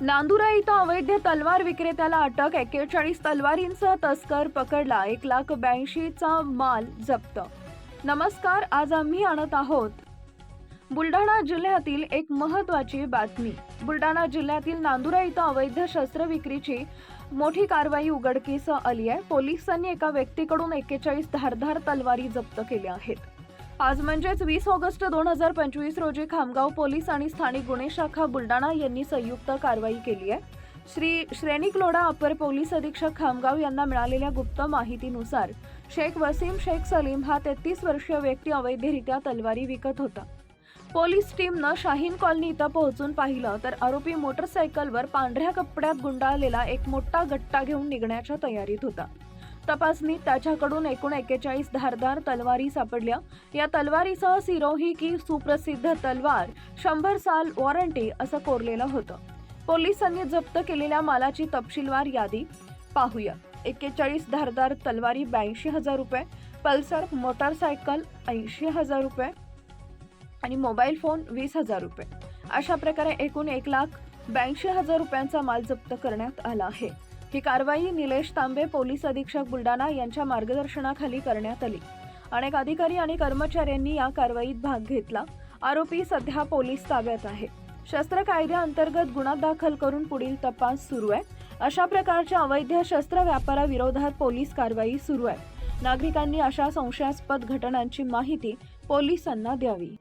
नांदुरा इथं अवैध तलवार विक्रेत्याला अटक एक्केचाळीस तलवारींसह तस्कर पकडला एक लाख ब्याऐंशीचा माल जप्त. नमस्कार आज आम्ही आणत आहोत बुलढाणा जिल्ह्यातील एक महत्वाची बातमी. बुलढाणा जिल्ह्यातील नांदुरा इथं अवैध शस्त्र विक्रीची मोठी कारवाई उघडकीस आली आहे. पोलिसांनी एका व्यक्तीकडून एक्केचाळीस धारधार तलवारी जप्त केल्या आहेत. आज म्हणजेच वीस ऑगस्ट दोन हजार पंचवीस रोजी खामगाव पोलीस आणि स्थानिक गुन्हे शाखा बुलडाणा यांनी संयुक्त कारवाई केली आहे. श्री श्रेणिक लोढा अपर पोलीस अधीक्षक खामगाव यांना मिळालेल्या गुप्त माहितीनुसार शेख वसीम शेख सलीम हा तेहतीस वर्षीय व्यक्ती अवैधरित्या तलवारी विकत होता. पोलीस टीमनं शाहीन कॉलनी इथं पोहोचून पाहिलं तर आरोपी मोटरसायकलवर पांढऱ्या कपड्यात गुंडाळलेला एक मोठा गट्टा घेऊन निघण्याच्या तयारीत होता. तपासणीत त्याच्याकडून एकूण एक्केचाळीस धारदार तलवारी सापडल्या. या तलवारीसह सिरोही की सुप्रसिद्ध तलवार शंभर साल वॉरंटी असं कोरलेलं होतं. पोलिसांनी जप्त केलेल्या मालाची तपशीलवार यादी पाहूया. एक्केचाळीस धारदार तलवारी ब्याऐंशी हजार रुपये पल्सर मोटारसायकल ऐंशी हजार रुपये आणि मोबाईल फोन वीस हजार रुपये. अशा प्रकारे एकूण एक लाख ब्याऐंशी हजार रुपयांचा माल जप्त करण्यात आला आहे. ही कारवाई निलेश तांबे पोलीस अधीक्षक बुलढाणा यांच्या मार्गदर्शनाखाली करण्यात आली. अनेक अधिकारी आणि कर्मचाऱ्यांनी या कारवाईत भाग घेतला. आरोपी सध्या पोलीस ताब्यात आहे. शस्त्र कायद्याअंतर्गत गुन्हा दाखल करून पुढील तपास सुरू आहे. अशा प्रकारच्या अवैध शस्त्र व्यापाराविरोधात पोलीस कारवाई सुरू आहे. नागरिकांनी अशा संशयास्पद घटनांची माहिती पोलिसांना द्यावी.